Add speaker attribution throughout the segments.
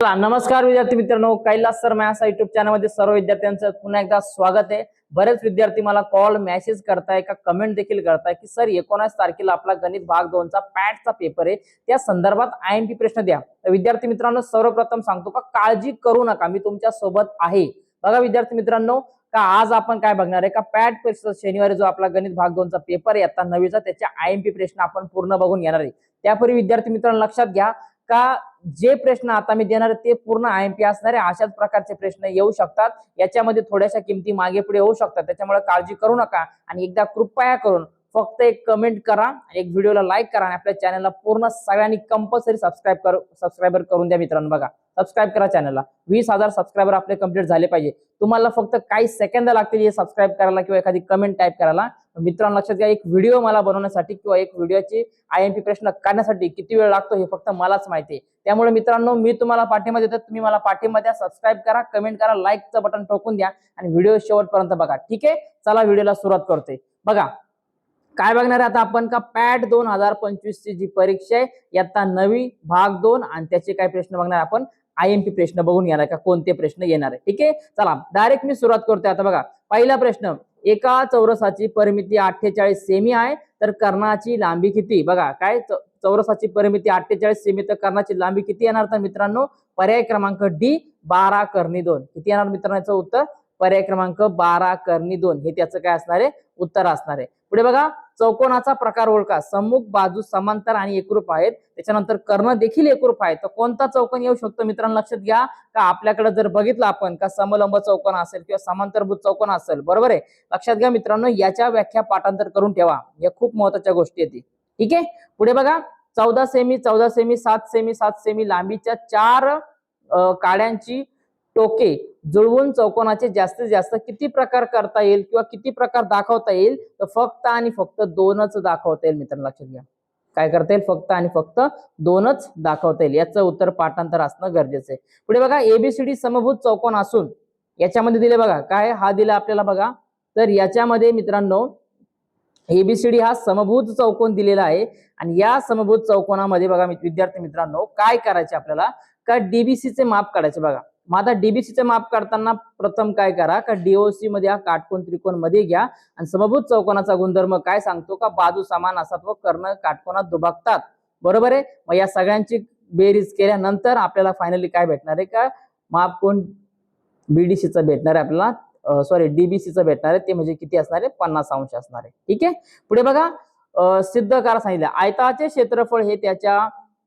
Speaker 1: नमस्कार विद्यार्थी मित्रांनो कैलास सर मॅथ्स युट्यूब चॅनलमध्ये सर्व विद्यार्थ्यांचं पुन्हा एकदा स्वागत आहे. बरेच विद्यार्थी मला कॉल मेसेज करताय का कमेंट देखील करताय की सर एकोणास तारखेला आपला गणित भाग दोनचा पॅटचा पेपर आहे. त्या संदर्भात आय एम पी प्रश्न द्या. तर विद्यार्थी मित्रांनो सर्वप्रथम सांगतो का काळजी करू नका मी तुमच्यासोबत आहे. बघा विद्यार्थी मित्रांनो का आज आपण काय बघणार आहे? का पॅट परीक्षा शनिवारी जो आपला गणित भाग दोनचा पेपर आहे आता नवीचा त्याच्या आय एम पी प्रश्न आपण पूर्ण बघून घेणार आहे. त्यापूर्वी विद्यार्थी मित्रांनो लक्षात घ्या का जे प्रश्न आता मी देणार आहे ते पूर्ण आय एम पी असणार आहे अशाच प्रकारचे प्रश्न येऊ शकतात. याच्यामध्ये थोड्याशा किमती मागे पुढे होऊ शकतात. त्याच्यामुळे काळजी करू नका आणि एकदा कृपया करून फक्त एक कमेंट करा आणि एक व्हिडिओला लाईक करा आणि आपल्या चॅनलला पूर्ण सगळ्यांनी कंपल्सरी सबस्क्राईब कर सबस्क्रायबर करून द्या मित्रांनो बघा. सबस्क्राईब करा चॅनलला वीस हजार सबस्क्रायबर आपले कंप्लीट झाले पाहिजे. तुम्हाला फक्त काही सेकंद लागतील हे सबस्क्राईब करायला किंवा एखादी कमेंट टाईप करायला. मित्रांनो लक्षात घ्या एक व्हिडिओ मला बनवण्यासाठी किंवा एक व्हिडिओची आय एम पी प्रश्न करण्यासाठी किती वेळ लागतो हे फक्त मलाच माहिती आहे. त्यामुळे मित्रांनो मी तुम्हाला पाठिंबा देतो. तुम्ही मला पाठिंबा द्या सबस्क्राईब करा कमेंट करा लाईकचं बटन ठोकून द्या आणि व्हिडिओ शेवटपर्यंत बघा. ठीक आहे? चला व्हिडिओला सुरुवात करतोय बघा काय बघणार आहे आता आपण का? पॅट दोन हजार पंचवीस ची जी परीक्षा आहे याचा नवी भाग दोन आणि त्याचे काय प्रश्न बघणार आपण? आय एम पी प्रश्न बघून घेणार का कोणते प्रश्न येणार आहे. ठीक आहे? चला डायरेक्ट मी सुरुवात करतोय आता बघा. पहिला प्रश्न एका चौरसाची परिमिती अठ्ठेचाळीस सेमी आहे तर कर्णाची लांबी किती? बघा काय? चौरसाची परिमिती अठ्ठेचाळीस सेमी तर कर्णाची लांबी किती येणार तर मित्रांनो? पर्याय क्रमांक डी बारा कर्णी दोन. किती येणार मित्रांनो याचं उत्तर? पर्याय क्रमांक बारा कर्णी दोन. हे त्याचं काय असणार आहे? उत्तर असणार आहे. पुढे बघा. चौकोनाचा प्रकार ओळखा. सम्मुख बाजू समांतर आणि एकरूप आहेत. त्याच्यानंतर कर्ण देखील एकरूप आहे. तर कोणता चौकोन येऊ शकतो? मित्रांनो लक्षात घ्या. का आपल्याकडे जर बघितलं आपण का समलंब चौकोन असेल किंवा समांतरभूत चौकोन असेल बरोबर आहे? लक्षात घ्या मित्रांनो याच्या व्याख्या पाठांतर करून ठेवा. या खूप महत्त्वाच्या गोष्टी आहेत ठीक आहे? पुढे बघा. चौदा सेमी चौदा सेमी सात सेमी सात सेमी लांबीच्या चार काड्यांची टोके जुळवून चौकोनाचे जास्तीत जास्त किती प्रकार करता येईल किंवा किती प्रकार दाखवता येईल? तर फक्त आणि फक्त दोनच दाखवता येईल मित्रांनो लक्षात घ्या. काय करता येईल? फक्त आणि फक्त दोनच दाखवता येईल. याचं उत्तर पाठांतर असणं गरजेचं आहे. पुढे बघा एबीसीडी समभूत चौकोन असून याच्यामध्ये दिले बघा काय? हा दिला आपल्याला बघा. तर याच्यामध्ये मित्रांनो एबीसीडी हा समभूत चौकोन दिलेला आहे. आणि या समभूत चौकोनामध्ये बघा विद्यार्थी मित्रांनो काय करायचे आपल्याला? का डीबीसीचे चे माप काढायचे बघा. मग आता डीबीसीचं माप काढताना प्रथम काय करा? का डीओसी मध्ये हा काटकोन त्रिकोणमध्ये घ्या. आणि समभूत चौकोनाचा गुणधर्म काय सांगतो? का बाजू समान असतात व कर्ण काटकोनात दुभागतात. बरोबर आहे? मग या सगळ्यांची बेरीज केल्यानंतर आपल्याला फायनली काय भेटणार आहे? का माप कोण? बीडीसीचं भेटणार आहे आपल्याला. सॉरी डीबीसीचं भेटणार आहे. ते म्हणजे किती असणार आहे? पन्नास अंश असणार आहे. ठीक आहे? पुढे बघा. सिद्ध करा सांगितलं. आयताचे क्षेत्रफळ हे त्याच्या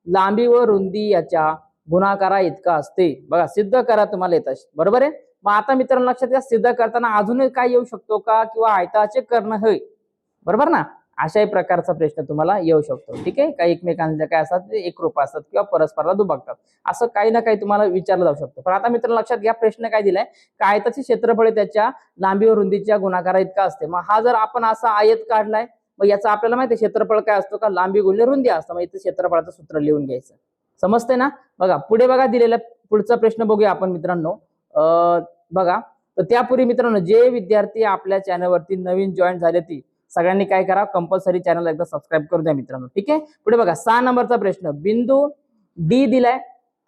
Speaker 1: लांबी व रुंदी याच्या गुणाकारा इतका असते. बघा सिद्ध करा तुम्हाला येत बरोबर आहे? मग आता मित्रांनो लक्षात घ्या सिद्ध करताना अजूनही काय येऊ शकतो का? किंवा आयताचे करणं होय. बरोबर ना? अशाही प्रकारचा प्रश्न तुम्हाला येऊ शकतो. ठीक आहे? काही एकमेकांच्या काय असतात ते एकरूप असतात किंवा परस्पराला दुभागतात असं काही ना काही तुम्हाला विचारलं जाऊ शकतो. पण आता मित्रांनो लक्षात घ्या प्रश्न काय दिलाय? का आयताचे क्षेत्रफळ त्याच्या लांबी व रुंदीच्या गुणाकारा इतका असते. मग हा जर आपण असा आयत काढलाय मग याचा आपल्याला माहिती आहे क्षेत्रफळ काय असतो का? लांबी गुणले रुंदी असतं. मग इथं क्षेत्रफळाचं सूत्र लिहून घ्यायचं. समजते ना? बघा पुढे बघा दिलेला पुढचा प्रश्न बघूया आपण मित्रांनो. बघा तर त्यापूर्वी मित्रांनो जे विद्यार्थी आपल्या चॅनलवरती नवीन जॉईन झाले ती सगळ्यांनी काय करा कंपल्सरी चॅनल एकदा सबस्क्राईब करू द्या मित्रांनो ठीक आहे? पुढे बघा सहा नंबरचा प्रश्न. बिंदू डी दिलाय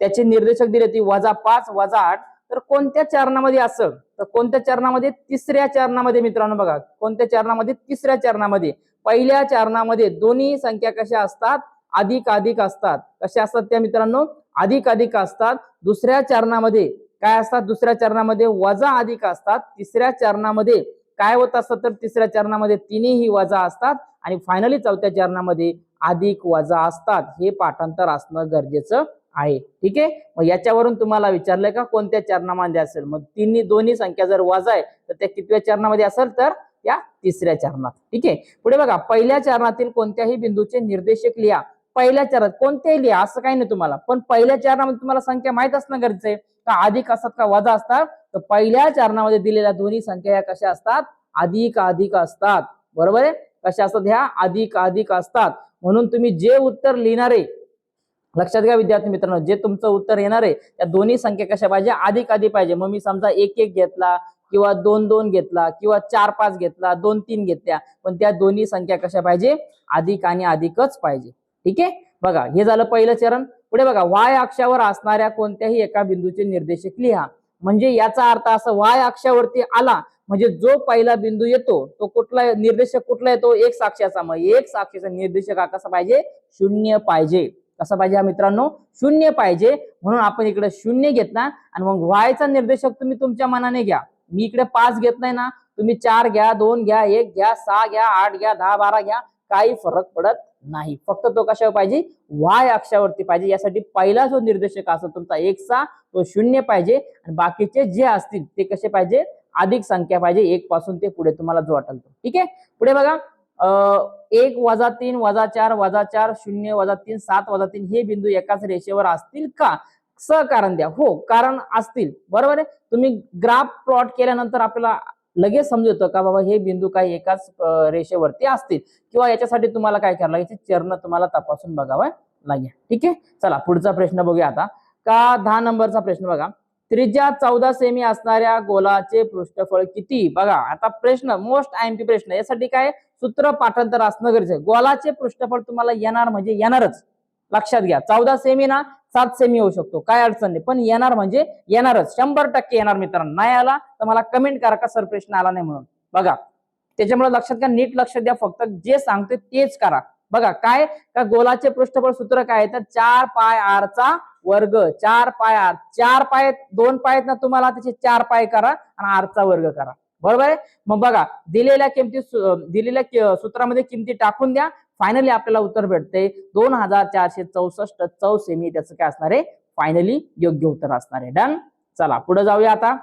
Speaker 1: त्याचे निर्देशक दिले ती वजा पाच वजा आठ. तर कोणत्या चरणामध्ये असं? तर कोणत्या चरणामध्ये? तिसऱ्या चरणामध्ये मित्रांनो बघा कोणत्या चरणामध्ये? तिसऱ्या चरणामध्ये. पहिल्या चरणामध्ये दोन्ही संख्या कशा असतात? अधिक अधिक असतात. कशा असतात त्या मित्रांनो? अधिक अधिक असतात. दुसऱ्या चरणामध्ये काय असतात? दुसऱ्या चरणामध्ये वजा अधिक असतात. तिसऱ्या चरणामध्ये काय होत असतं? तर तिसऱ्या चरणामध्ये तिन्ही वजा असतात. आणि फायनली चौथ्या चरणामध्ये अधिक वजा असतात. हे पाठांतर असणं गरजेचं आहे. ठीक आहे? मग याच्यावरून तुम्हाला विचारलंय का कोणत्या चरणामध्ये असेल? मग तिन्ही दोन्ही संख्या जर वजा आहे तर त्या कितव्या चरणामध्ये असेल? तर या तिसऱ्या चरणात. ठीक आहे? पुढे बघा. पहिल्या चरणातील कोणत्याही बिंदूचे निर्देशक लिहा. पहिल्या चरणात. कोणत्याही लिहा असं काही नाही तुम्हाला. पण पहिल्या चरणामध्ये तुम्हाला संख्या माहीत असणं गरजेचं आहे. का अधिक असतात का वजा असतात? तर पहिल्या चरणामध्ये दिलेल्या दोन्ही संख्या ह्या कशा असतात? अधिक अधिक असतात. बरोबर आहे? कशा असतात? ह्या अधिक अधिक असतात. म्हणून तुम्ही जे उत्तर लिहिणारे लक्षात घ्या विद्यार्थी मित्रांनो जे तुमचं उत्तर येणार आहे त्या दोन्ही संख्या कशा पाहिजे? अधिक अधिक पाहिजे. मग मी समजा एक एक घेतला किंवा दोन दोन घेतला किंवा चार पाच घेतला दोन तीन घेतल्या पण त्या दोन्ही संख्या कशा पाहिजे? अधिक आणि अधिकच पाहिजे. ठीक आहे? बघा हे झालं पहिलं चरण. पुढे बघा वाय अक्षावर असणाऱ्या कोणत्याही एका बिंदूचे निर्देशक लिहा. म्हणजे याचा अर्थ असं वाय अक्षावरती आला म्हणजे जो पहिला बिंदू येतो तो कुठला निर्देशक कुठला येतो? एक साक्षाचा. मग एक साक्षीचा निर्देशक हा कसा पाहिजे? शून्य पाहिजे. कसा पाहिजे हा मित्रांनो? शून्य पाहिजे. म्हणून आपण इकडे शून्य घेतला आणि मग वायचा निर्देशक तुम्ही तुमच्या मनाने घ्या. मी इकडे पाच घेत नाही ना. तुम्ही चार घ्या दोन घ्या एक घ्या सहा घ्या आठ घ्या दहा बारा घ्या. काही फरक पडत नाही. फक्त तो कशावर पाहिजे? वाय अक्षावरती पाहिजे. यासाठी पहिला जो निर्देशक असेल तुमचा एकचा तो शून्य पाहिजे. आणि बाकीचे जे असतील ते कसे पाहिजे? अधिक संख्या पाहिजे. एक पासून ते पुढे तुम्हाला जो वाटेल तो. ठीक आहे? पुढे बघा. एक वजा तीन वजा चार वजा चार शून्य वजा तीन सात वजा तीन हे बिंदू एकाच रेषेवर असतील का? सहकारण द्या. हो कारण असतील. बरोबर आहे? तुम्ही ग्राफ प्लॉट केल्यानंतर आपल्याला लगेच समजतं का बाबा हे बिंदू काही एकाच रेषेवरती असतील? किंवा याच्यासाठी तुम्हाला काय करावं लागेल? चरण तुम्हाला तपासून बघावं लागेल. ठीक आहे? चला पुढचा प्रश्न बघूया आता. का दहा नंबरचा प्रश्न बघा. त्रिज्या चौदा सेमी असणाऱ्या गोलाचे पृष्ठफळ किती? बघा आता प्रश्न मोस्ट आयएमपी प्रश्न. यासाठी काय? सूत्र पाठांतर असणं गरजेचं आहे. गोलाचे पृष्ठफळ तुम्हाला येणार म्हणजे येणारच. लक्षात घ्या. चौदा सेमी ना सात सेमी होऊ शकतो. काय अडचण नाही. पण येणार म्हणजे येणारच. शंभर टक्के येणार मित्रांनो. नाही आला तर मला कमेंट करा का सर प्रश्न आला नाही म्हणून. बघा. त्याच्यामुळे लक्षात घ्या. नीट लक्ष द्या फक्त. जे सांगते तेच करा. बघा काय? का गोलाचे पृष्ठफळ सूत्र काय आहे? तर चार पाय आर चा वर्ग. चार पाय आर. चार पाय दोन पाय आहेत ना तुम्हाला त्याचे चार पाय करा आणि आरचा वर्ग करा. बरोबर आहे? मग बघा दिलेल्या किमती दिलेल्या सूत्रामध्ये किमती टाकून द्या. फायनली आपल्याला उत्तर भेटते. दोन हजार चारशे चौसष्ट चौ सेमी त्याचं काय असणार आहे? फायनली योग्य उत्तर असणार आहे. डन चला पुढे जाऊया आता.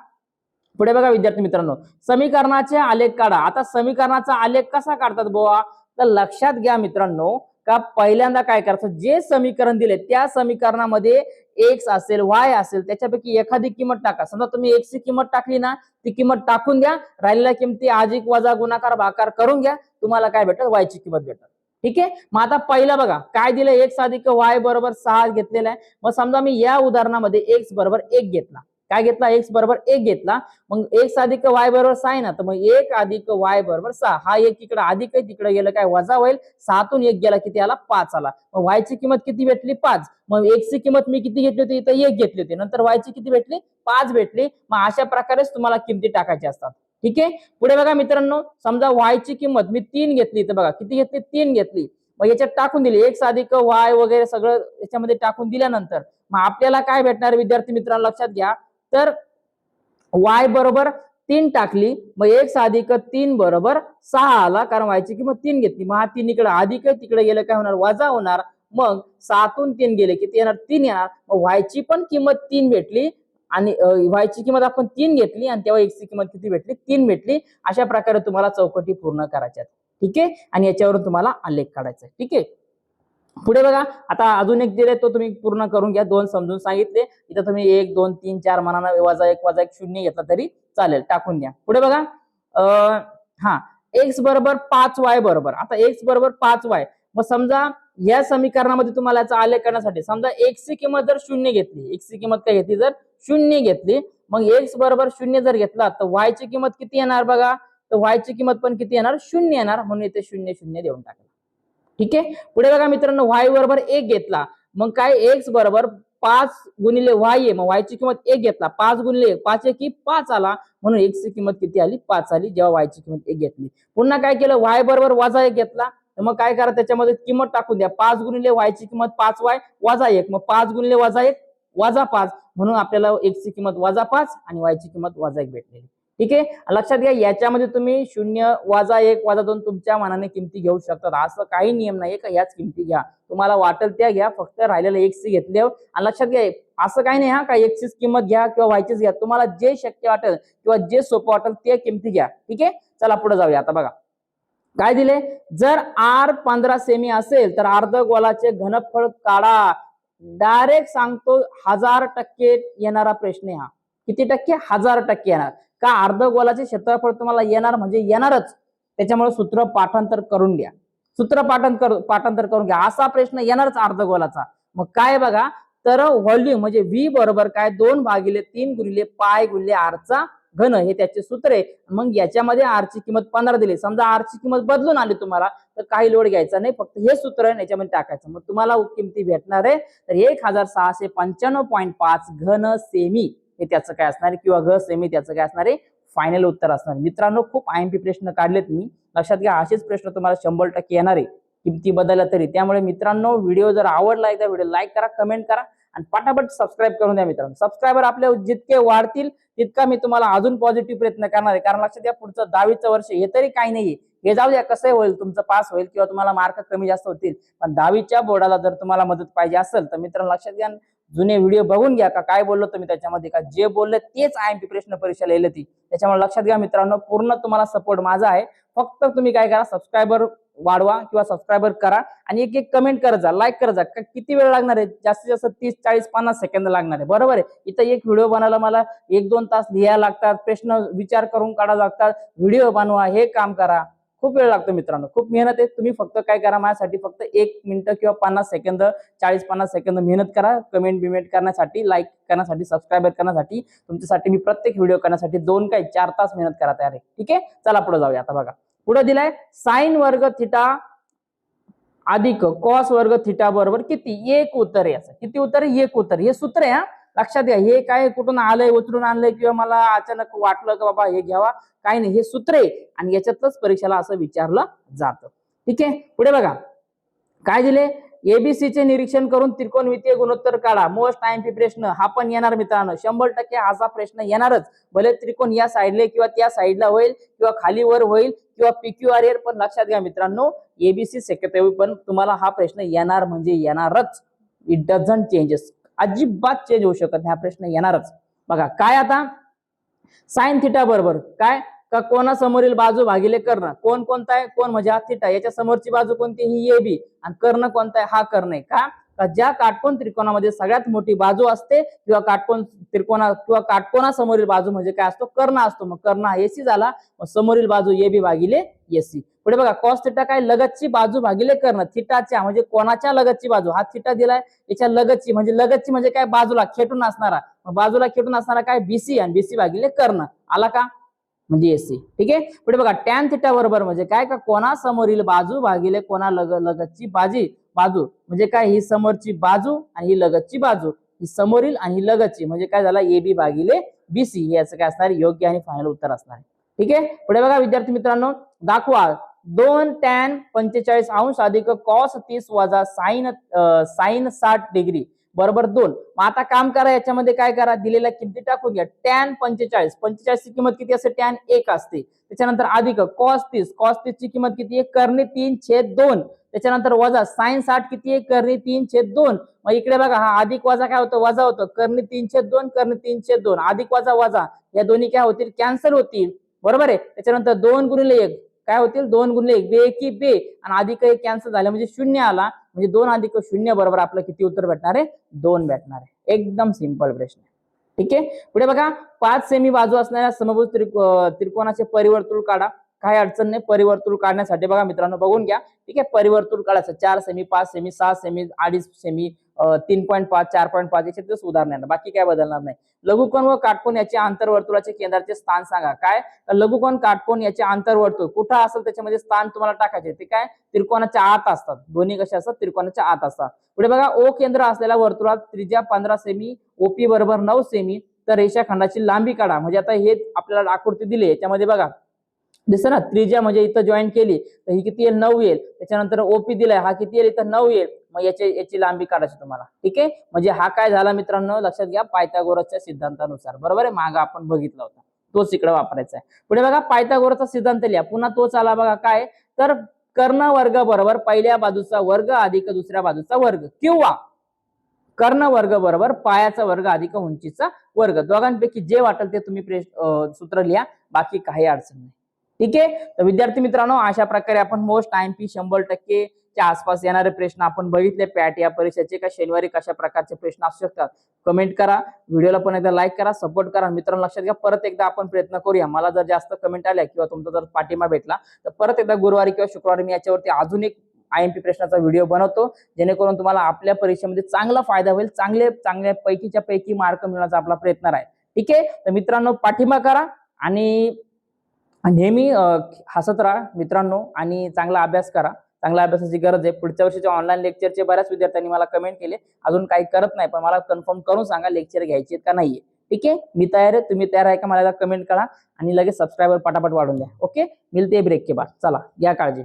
Speaker 1: पुढे बघा विद्यार्थी मित्रांनो. समीकरणाचे आलेख काढा. आता समीकरणाचा आलेख कसा काढतात बोवा? तर लक्षात घ्या मित्रांनो. का पहिल्यांदा काय करायचं? जे समीकरण दिले त्या समीकरणामध्ये एक्स असेल वाय असेल त्याच्यापैकी एखादी किंमत टाका. समजा तुम्ही एक्स ची किंमत टाकली ना ती किंमत टाकून द्या राहिलेल्या किमती अधिक वजा गुणाकार भाकार करून घ्या तुम्हाला काय भेटत वाय ची किंमत भेटत ठीक आहे? मग आता पहिलं बघा काय दिलं? एक्स अधिक वाय बरोबर सहा घेतलेला आहे. मग समजा मी या उदाहरणामध्ये एक्स बरोबर एक घेतला. काय घेतला? एक्स बरोबर एक घेतला. मग एक्स अधिक वाय बरोबर सहा आहे. ना तर मग एक अधिक वाय बरोबर सहा. हा एक इकडे अधिक आहे तिकडे गेलं काय? वजा होईल. सहातून एक गेला किती आला पाच आला. मग वायची किंमत किती भेटली? पाच. मग एक्सची किंमत मी किती घेतली होती? इथं एक घेतली होती. नंतर वायची किती भेटली? पाच भेटली. मग अशा प्रकारेच तुम्हाला किमती टाकायच्या असतात. ठीक आहे? पुढे बघा मित्रांनो. समजा वायची किंमत मी तीन घेतली. तर बघा. किती घेतली? तीन घेतली. मग याच्यात टाकून दिली. एक्स अधिक वाय वगैरे सगळं याच्यामध्ये टाकून दिल्यानंतर मग आपल्याला काय भेटणार? विद्यार्थी मित्रांनो लक्षात घ्या. तर वाय बरोबर तीन टाकली मग एक अधिक तीन बरोबर सहा आला कारण वायची किंमत तीन घेतली. मग हा तीन इकडे अधिक आहे तिकडे गेलं काय होणार? वजा होणार. मग सातून तीन गेले किती येणार? तीन येणार. मग व्हायची पण किंमत तीन भेटली आणि व्हायची किंमत आपण तीन घेतली आणि तेव्हा एकची किंमत किती भेटली? तीन भेटली. अशा प्रकारे तुम्हाला चौकटी पूर्ण करायच्या ठीक आहे? आणि याच्यावरून तुम्हाला आलेख काढायचा आहे. ठीक आहे? पुढे बघा आता अजून एक दिले तो तुम्ही पूर्ण करून घ्या दोन समजून सांगितले. इथं तुम्ही एक दोन तीन चार मनानं वजा एक वजा एक शून्य घेतला तरी चालेल टाकून द्या. पुढे बघा अं, हा एक्स बरोबर पाच वाय बरोबर. आता एक्स बरोबर पाच वाय मग समजा या समीकरणामध्ये तुम्हाला याचा आलेख करण्यासाठी समजा एक्सची किंमत जर शून्य घेतली एक्स ची किंमत काय घेतली? जर शून्य घेतली मग एक्स बरोबर शून्य जर घेतला तर वायची किंमत किती येणार बघा? तर वाय ची किंमत पण किती येणार? शून्य येणार. म्हणून इथे शून्य शून्य देऊन टाकला. ठीक आहे? पुढे बघा मित्रांनो वाय बरोबर एक घेतला. मग काय? एक्स बरोबर पाच गुणिले वाय आहे. मग वायची किंमत एक घेतला. पाच गुणिले एक. पाच एक पाच आला. म्हणून एक्स ची किंमत किती आली? पाच आली. जेव्हा वायची किंमत एक घेतली. पुन्हा काय केलं? वाय बरोबर वजा एक घेतला. तर मग काय करा? त्याच्यामध्ये किंमत टाकून द्या. पाच गुणिले वायची किंमत पाच वाय वजा एक. मग पाच गुणिले वजा एक वजा पाच. म्हणून आपल्याला एक्सची किंमत वजा पाच आणि वायची किंमत वजा एक भेटलेली. ठीक आहे? लक्षात घ्या याच्यामध्ये तुम्ही शून्य वाजा एक वाजा दोन तुमच्या मनाने किमती घेऊ शकतात. असं काही नियम नाही का? याच किमती घ्या. तुम्हाला वाटेल त्या घ्या. फक्त राहिलेलं सी घेतले आणि लक्षात घ्या असं काही नाही हा का? एक्सचीच किंमत घ्या किंवा व्हायचीच घ्या. तुम्हाला जे शक्य वाटेल किंवा जे सोपं वाटेल ते किमती घ्या. ठीक आहे? चला पुढे जाऊया. आता बघा. काय दिले? जर आर पंधरा सेमी असेल तर अर्ध गोलाचे घनफळ काढा. डायरेक्ट सांगतो हजार टक्के येणारा प्रश्न हा. किती टक्के? हजार टक्के येणार. का अर्ध गोलाचे क्षेत्रफळ तुम्हाला येणार म्हणजे येणारच. त्याच्यामुळे सूत्र पाठांतर करून घ्या. सूत्र पाठांतर पाठांतर करून घ्या. असा प्रश्न येणारच अर्ध गोलाचा. मग काय बघा तर व्हॉल्यूम म्हणजे व्ही बरोबर काय? दोन भागिले तीन गुणिले पाय गुणिले आरचा घन हे त्याचे सूत्र आहे. मग याच्यामध्ये आर ची किंमत पंधरा दिली. समजा आर ची किंमत बदलून आली तुम्हाला तर काही लोड घ्यायचा नाही. फक्त हे सूत्र आहे याच्यामध्ये टाकायचं. मग तुम्हाला किमती भेटणार आहे. तर एक हजार सहाशे पंच्याण्णव पॉईंट पाच घन सेमी हे त्याचं काय असणार आहे? किंवा घ सेमी त्याचं काय असणार आहे? फायनल उत्तर असणार मित्रांनो खूप आय एम पी प्रश्न काढलेत मी. लक्षात घ्या असेच प्रश्न तुम्हाला शंभर टक्के येणार आहे. किमती बदलल्या तरी. त्यामुळे मित्रांनो व्हिडिओ जर आवडला एकदा व्हिडिओ लाईक करा कमेंट करा आणि पटापट सबस्क्राईब करून द्या मित्रांनो. सबस्क्रायबर आपले जितके वाढतील तितका मी तुम्हाला अजून पॉझिटिव्ह प्रयत्न करणार आहे. कारण लक्षात घ्या पुढचं दहावीचं वर्ष हे तरी काही नाहीये. हे जाऊ द्या कसं होईल तुमचं पास होईल किंवा तुम्हाला मार्क कमी जास्त होतील. पण दहावीच्या बोर्डाला जर तुम्हाला मदत पाहिजे असेल तर मित्रांनो लक्षात घ्या जुने व्हिडिओ बघून घ्या का काय बोललो तुम्ही त्याच्यामध्ये. का जे बोलले तेच आय एम पी प्रश्न परीक्षा लिहिलं ती. त्याच्यामुळे लक्षात घ्या मित्रांनो पूर्ण तुम्हाला सपोर्ट माझा आहे. फक्त तुम्ही काय करा सबस्क्रायबर वाढवा किंवा सबस्क्रायबर करा आणि एक एक कमेंट करत जा लाईक करत जा. का किती वेळ लागणार आहे? जास्तीत जास्त तीस चाळीस पन्नास सेकंद लागणार आहे. बरोबर आहे? इथं एक व्हिडिओ बनायला मला एक दोन तास लिहायला लागतात प्रश्न विचार करून काढावं लागतात. व्हिडिओ बनवा हे काम करा. खूप वेळ लागतो मित्रांनो. खूप मेहनत आहे. तुम्ही फक्त काय करा माझ्यासाठी फक्त एक मिनिटं किंवा पन्नास सेकंद चाळीस पन्नास सेकंद मेहनत करा. कमेंट बिमेंट करण्यासाठी लाईक करण्यासाठी सबस्क्राईबर करण्यासाठी तुमच्यासाठी मी प्रत्येक व्हिडिओ करण्यासाठी दोन काय चार तास मेहनत करा तयार आहे. ठीक आहे? चला पुढे जाऊया आता बघा. पुढे दिलाय साईन वर्ग थिटा अधिक कॉस वर्ग थिटा बरोबर किती? एक उत्तर आहे असं किती उत्तर आहे? एक उत्तर हे सूत्र आहे लक्षात घ्या हे काय कुठून आलंय उतरून आणलंय किंवा मला अचानक वाटलं की बाबा हे घ्यावा काय नाही हे सूत्र आहे. आणि याच्यातच परीक्षेला असं विचारलं जातं. ठीक आहे? पुढे बघा. काय दिले? एबीसी चे निरीक्षण करून त्रिकोणमितीय गुणोत्तर काढा. मोस्ट टाइम पी प्रश्न. हा पण येणार मित्रांनो. शंभर टक्के असा प्रश्न येणारच. भले त्रिकोण या साईडले किंवा त्या साईडला होईल किंवा खाली वर होईल किंवा पीक्यू आर पण लक्षात घ्या मित्रांनो. एबीसी सेक्रेटरी पण तुम्हाला हा प्रश्न येणार म्हणजे येणारच. इट डझंट चेंजेस अजिबात चेंज होऊ शकत नाही. हा प्रश्न येणारच. बघा काय आता? साईन थिटा बरोबर. काय? का कोणासमोरील बाजू भागिले कर्ण? कोण कोणता आहे? कोण म्हणजे हा थिटा याच्या समोरची बाजू कोणती? ही ए बी आणि कर्ण कोणता आहे? हा कर्ण आहे. का? का ज्या काटकोन त्रिकोणामध्ये सगळ्यात मोठी बाजू असते किंवा काटकोन त्रिकोणा किंवा काटकोणासमोरील बाजू म्हणजे काय असतो? कर्ण असतो. मग कर्ण एसी झाला. मग समोरील बाजू ए बी भागिले एसी पुढे बघा कॉस थिटा काय? लगतची बाजू भागिले कर्ण. थिटाच्या म्हणजे कोणाच्या लगतची बाजू? हा थिटा दिलाय. याच्या लगतची म्हणजे लगतची म्हणजे काय? बाजूला खेटून असणारा. मग बाजूला खेटून असणारा काय? बीसी आणि बीसी भागिले कर्ण. आला का? म्हणजे एसी ठीक आहे? पुढे बघा टॅन थिटा बरोबर म्हणजे काय? का कोणासमोरील बाजू भागिले कोणा लग लगतची बाजी? बाजू. म्हणजे काय? ही समोरची बाजू आणि ही लगतची बाजू. ही समोरील आणि ही लगतची. म्हणजे काय झाला? ए बी भागिले बीसी हे याचं काय असणार? योग्य आणि फायनल उत्तर असणार ठीक आहे? पुढे बघा विद्यार्थी मित्रांनो. दाखवा. दोन टॅन पंचेचाळीस अंश अधिक कॉस तीस वजा साईन साईन साठ डिग्री बरोबर दोन. मग आता काम करा याच्यामध्ये काय करा दिलेल्या किमती टाकून घ्या. टॅन पंचेचाळीस. पंचेचाळीसची किंमत किती असते? टॅन एक असते. त्याच्यानंतर अधिक कॉस तीस. कॉस ची किंमत किती आहे? करणे तीन छेद दोन. त्याच्यानंतर वजा साईन साठ किती आहे? करणे तीन छेद दोन. मग इकडे बघा हा अधिक वजा काय होतं? वजा होतं. करणे तीन छेद दोन करणे तीन छेद दोन. अधिक वजा वजा. या दोन्ही काय होतील? कॅन्सल होतील. बरोबर आहे? त्याच्यानंतर दोन गुणिले एक. काय होतील? दोन गुणिले एक. बे की बे. आणि अधिक एक कॅन्सल झालं म्हणजे शून्य आला. म्हणजे दोन अधिक शून्य बरोबर आपलं किती उत्तर भेटणार आहे? दोन भेटणार आहे. एकदम सिंपल प्रश्न आहे. ठीक आहे? पुढे बघा पाच सेमी बाजू असणाऱ्या समभुज त्रिको- त्रिकोणाचे परिवर्तुळ काढा. काही अडचण नाही परिवर्तुळ काढण्यासाठी बघा मित्रांनो बघून घ्या. ठीक आहे परिवर्तुळ काढायचं. चार सेमी पाच सेमी सहा सेमी अडीच सेमी तीन पॉईंट पाच चार पॉईंट पाच याचे सुधारणा येणार बाकी काय बदलणार नाही. लघुकोण व काटकोण याचे आंतरवर्तुळाचे केंद्राचे स्थान सांगा. काय? लघुकोण काटकोण याचे आंतरवर्तुळ कुठं असेल त्याच्यामध्ये स्थान तुम्हाला टाकायचे ते काय? त्रिकोणाच्या आत असतात. दोन्ही कसे असतात? त्रिकोणाच्या आत असतात. पुढे बघा ओ केंद्र असलेल्या वर्तुळात त्रिज्या पंधरा सेमी ओपी बरोबर नऊ सेमी तर रेषाखंडाची लांबी काढा. म्हणजे आता हे आपल्याला आकृती दिली याच्यामध्ये बघा दिसतं ना त्रिज्या म्हणजे इथं जॉईन केली तर ही किती येईल? नऊ येईल. त्याच्यानंतर ओपी दिलाय हा किती येईल? इथं नऊ येईल. मग याची याची लांबी काढायची तुम्हाला. ठीक आहे? म्हणजे हा काय झाला मित्रांनो? लक्षात घ्या पायथागोरसच्या सिद्धांतानुसार. बरोबर आहे? माग आपण बघितला होता. तोच इकडे वापरायचा आहे. पुढे बघा पायथागोरसचा सिद्धांत लिहा. पुन्हा तोच आला बघा काय? तर कर्ण वर्ग बरोबर पहिल्या बाजूचा वर्ग अधिक दुसऱ्या बाजूचा वर्ग. किंवा कर्ण वर्ग बरोबर पायाचा वर्ग अधिक उंचीचा वर्ग. दोघांपैकी जे वाटेल ते तुम्ही सूत्र लिहा. बाकी काही अडचण नाही. ठीक आहे? तर विद्यार्थी मित्रांनो अशा प्रकारे आपण मोस्ट टाइम पी शंभर टक्के च्या आसपास येणारे प्रश्न आपण बघितले. पॅट या परीक्षेचे का शनिवारी कशा प्रकारचे प्रश्न असू शकतात? कमेंट करा. व्हिडिओला पण एकदा लाईक करा. सपोर्ट करा. मित्रांनो लक्षात घ्या. परत एकदा आपण प्रयत्न करूया. मला जर जास्त कमेंट आल्या किंवा तुमचा जर पाठिंबा भेटला तर परत एकदा गुरुवारी किंवा शुक्रवारी मी याच्यावरती अजून एक आय एम पी प्रश्नाचा व्हिडिओ बनवतो. जेणेकरून तुम्हाला आपल्या परीक्षेमध्ये चांगला फायदा होईल. चांगले चांगल्या पैकीच्या पैकी मार्क मिळवण्याचा आपला प्रयत्न आहे ठीक आहे? तर मित्रांनो पाठिंबा करा. आणि नेहमी हसत राहा मित्रांनो आणि चांगला अभ्यास करा. चांगल्या अभ्यासाची गरज आहे. पुढच्या वर्षीच्या ऑनलाईन लेक्चरचे बऱ्याच विद्यार्थ्यांनी मला कमेंट केले. अजून काही करत नाही पण मला कन्फर्म करून सांगा लेक्चर घ्यायचे का नाहीये. ठीक आहे? मी तयार आहे. तुम्ही तयार आहे का मला कमेंट करा आणि लगेच सबस्क्रायबर पटापट वाढून द्या. ओके मिलते ब्रेक के बाद. चला या काळजी.